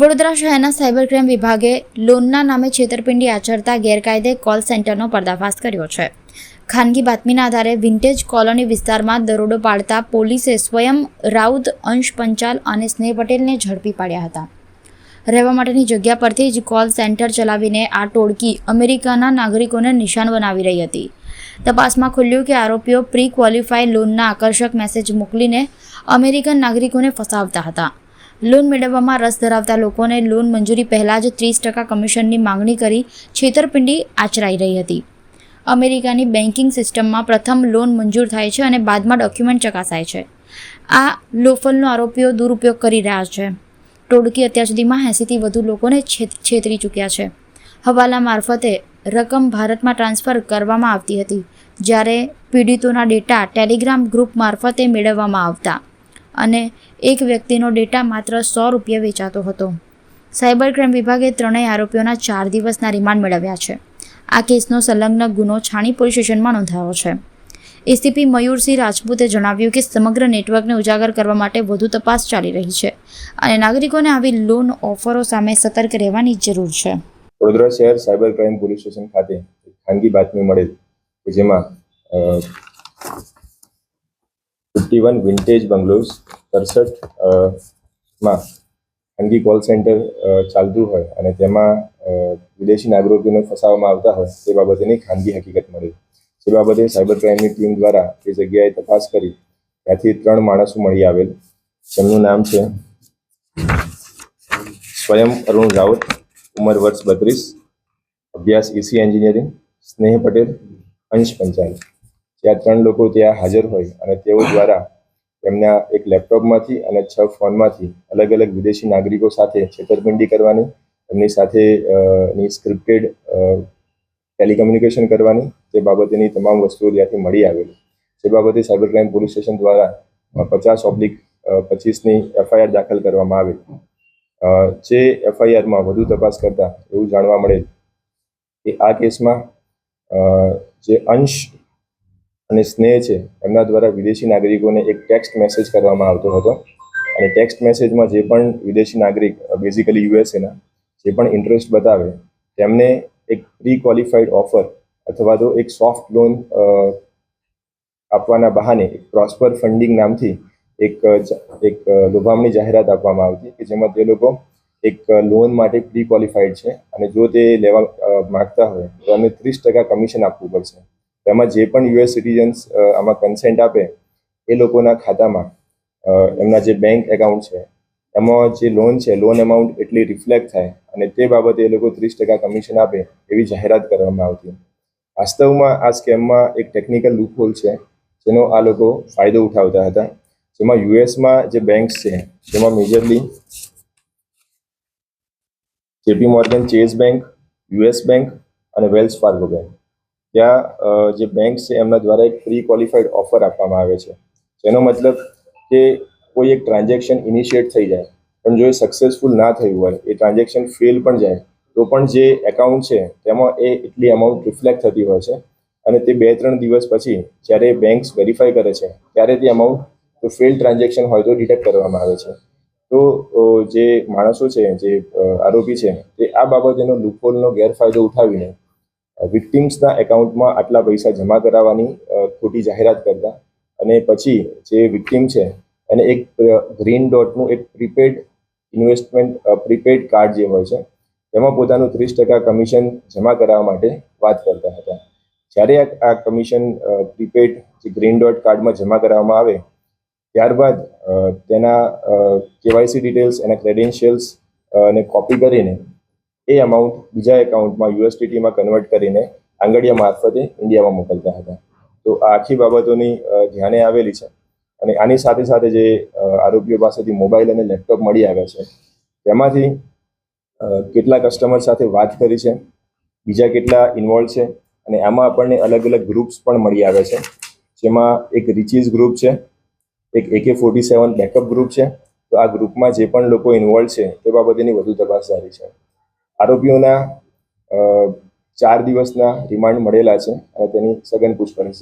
વડોદરા શહેરના cyber crime વિભાગે લોનના નામે છેતરપિંડી આચરતા ગેરકાયદે કોલ સેન્ટરનો પર્દાફાશ કર્યો છે. ખાનગી બાતમીના આધારે વિન્ટેજ કોલોની વિસ્તારમાં દરોડો પાડતા પોલીસે સ્વયં રાઉત, અંશ પંચાલ અને સ્નેહ પટેલને ઝડપી પાડ્યા હતા. રહેવા માટેની જગ્યા પરથી જ કોલ સેન્ટર ચલાવીને આ ટોળકી અમેરિકાના નાગરિકોને નિશાન બનાવી રહી હતી. તપાસમાં ખુલ્યું કે આરોપીઓ પ્રી ક્વોલિફાય લોનના આકર્ષક મેસેજ મોકલીને અમેરિકન નાગરિકોને ફસાવતા હતા. લોન મેળવવામાં રસ ધરાવતા લોકોને લોન મંજૂરી પહેલાં જ ત્રીસ ટકા કમિશનની માંગણી કરી છેતરપિંડી આચરાઈ રહી હતી. અમેરિકાની બેન્કિંગ સિસ્ટમમાં પ્રથમ લોન મંજૂર થાય છે અને બાદમાં ડોક્યુમેન્ટ ચકાસાય છે. આ લોફલનો આરોપીઓ દુરુપયોગ કરી રહ્યા છે. ટોળકી અત્યાર સુધીમાં એંસીથી વધુ લોકોને છેત- છેતરી ચૂક્યા છે. હવાલા મારફતે રકમ ભારતમાં ટ્રાન્સફર કરવામાં આવતી હતી, જ્યારે પીડિતોના ડેટા ટેલિગ્રામ ગ્રુપ મારફતે મેળવવામાં આવતા. અને એક વ્યક્તિનો ડેટા માત્ર સો રૂપિયા વેચાતો હતો. સાયબર ક્રાઇમ વિભાગે ત્રણેય આરોપીઓના ચાર દિવસના રિમાન્ડ મેળવ્યા છે. આ કેસનો સંલગ્ન ગુનો છાણી પોલીસ સ્ટેશનમાં નોંધાયો છે. એસીપી મયુરસિંહ રાજપૂતે જણાવ્યું કે સમગ્ર નેટવર્કને ઉજાગર કરવા માટે વધુ તપાસ ચાલી રહી છે અને નાગરિકોને આવી લોન ઓફરો સામે સતર્ક રહેવાની જરૂર છે. વડોદરા શહેર સાયબર ક્રાઇમ પોલીસ સ્ટેશન ખાતે ખાનગી બાતમી મળેલ જેમાં ફિફ્ટી વન વિન્ટેજ બંગલોઝ સડસઠમાં ખાનગી કોલ સેન્ટર ચાલતું હોય અને તેમાં વિદેશી નાગરિકોને ફસાવવામાં આવતા હોય તે બાબતેની ખાનગી હકીકત મળી. તે બાબતે સાયબર ક્રાઇમની ટીમ દ્વારા તે જગ્યાએ તપાસ કરી ત્યાંથી ત્રણ માણસો મળી આવેલ. તેમનું નામ છે સ્વયં અરુણ રાવત ઉંમર વર્ષ બત્રીસ, અભ્યાસ ઈસી એન્જિનિયરિંગ સ્નેહ પટેલ, અંશ પંચાલ. આ ત્રણ લોકો ત્યાં હાજર હોય અને તેઓ દ્વારા તેમના એક લેપટોપમાંથી અને છ ફોનમાંથી અલગ અલગ વિદેશી નાગરિકો સાથે છેતરપિંડી કરવાની, એમની સાથે ની સ્ક્રિપ્ટેડ ટેલિકમ્યુનિકેશન કરવાની તે બાબતેની તમામ વસ્તુઓ ત્યાંથી મળી આવેલી. જે બાબતે સાયબર ક્રાઇમ પોલીસ સ્ટેશન દ્વારા પચાસ ઓબ્લિક પચીસની એફઆઈઆર દાખલ કરવામાં આવી. જે એફઆઈઆરમાં વધુ તપાસ કરતા એવું જાણવા મળેલ કે આ કેસમાં જે અંશ અને સ્નેહ છે, એમના દ્વારા વિદેશી નાગરિકોને એક ટેક્સ્ટ મેસેજ કરવામાં આવતો હતો. અને ટેક્સ્ટ મેસેજમાં જે પણ વિદેશી નાગરિક બેઝિકલી યુએસએના જે પણ ઇન્ટરેસ્ટ બતાવે, તેમને એક પ્રી ક્વોલિફાઈડ ઓફર અથવા તો એક સોફ્ટ લોન આપવાના બહાને એક પ્રોસ્પર ફંડિંગ નામથી એક એક લોભામણી જાહેરાત આપવામાં આવતી કે જેમાં તે લોકો એક લોન માટે પ્રી ક્વોલિફાઈડ છે અને જો તે લેવા માગતા હોય તો એને ત્રીસ ટકા કમિશન આપવું પડશે. તેમાં જે પણ યુએસ સિટીઝન્સ આમાં કન્સેન્ટ આપે, એ લોકોના ખાતામાં એમના જે બેંક એકાઉન્ટ છે, એમાં જે લોન છે લોન એમાઉન્ટ એટલી રિફ્લેક્ટ થાય અને તે બાબતે એ લોકો ત્રીસ ટકા કમિશન આપે એવી જાહેરાત કરવામાં આવતી વાસ્તવમાં આ સ્કેમમાં એક ટેકનિકલ લૂપહોલ છે, જેનો આ લોકો ફાયદો ઉઠાવતા હતા. જેમાં યુએસમાં જે બેંક્સ છે, જેમાં majorly JP Morgan Chase bank US bank અને વેલ્સ ફાર્ગો બેંક ત્યાં જે બેંક છે, એમના દ્વારા એક પ્રી ક્વોલિફાઈડ ઓફર આપવામાં આવે છે. જેનો મતલબ કે કોઈ એક ટ્રાન્ઝેક્શન ઇનિશિએટ થઈ જાય, પણ જો એ સક્સેસફુલ ના થયું હોય, એ ટ્રાન્ઝેક્શન ફેલ પણ જાય, તો પણ જે એકાઉન્ટ છે, તેમાં એ એટલી અમાઉન્ટ રિફ્લેક્ટ થતી હોય છે. અને તે બે ત્રણ દિવસ પછી, જ્યારે બેંક્સ વેરીફાઈ કરે છે, ત્યારે તે અમાઉન્ટ ફેલ ટ્રાન્ઝેક્શન હોય તો ડિટેક્ટ કરવામાં આવે છે. તો જે માણસો છે, જે આરોપી છે, તે આ બાબતેનો લૂપહોલનો ગેરફાયદો ઉઠાવીને વિક્ટિમ્સના એકાઉન્ટમાં આટલા પૈસા જમા કરાવવાની ખોટી જાહેરાત કરતા અને પછી જે વિક્ટિમ છે, એને એક ગ્રીન ડોટનું એક પ્રીપેડ ઇન્વેસ્ટમેન્ટ પ્રીપેડ કાર્ડ જે હોય છે, તેમાં પોતાનું ત્રીસ ટકા કમિશન જમા કરાવવા માટે વાત કરતા હતા. જ્યારે આ- કમિશન પ્રીપેડ જે ગ્રીન ડોટ કાર્ડમાં જમા કરાવવામાં આવે, ત્યારબાદ તેના કેવાયસી ડિટેલ્સ, એના ક્રેડેન્શિયલ્સ ને કોપી કરીને એ અમાઉન્ટ બીજા એકાઉન્ટમાં યુએસડીટીમાં કન્વર્ટ કરીને આંગળીયા મારફતે ઇન્ડિયામાં મોકલતા હતા. તો આ આખી બાબતોની ધ્યાને આવેલી છે. અને આની સાથે સાથે જે આરોપીઓ પાસેથી મોબાઈલ અને લેપટોપ મળી આવ્યા છે. તેમાંથી કેટલા કસ્ટમર સાથે વાત કરી છે, બીજા કેટલા ઇન્વોલ્વ છે, અને આમાં આપણને અલગ અલગ ગ્રુપ્સ પણ મળી આવ્યા છે. જેમાં એક રિચીઝ ગ્રુપ છે, એક એકે ફોર્ટી સેવન બેકઅપ ગ્રુપ છે. તો આ ગ્રુપમાં જે પણ લોકો ઇન્વોલ્વ છે, તે બાબતેની વધુ તપાસ જારી છે. આરોપીઓના ચાર દિવસના રિમાન્ડ મળેલા છે અને તેની સઘન પૂછપરછ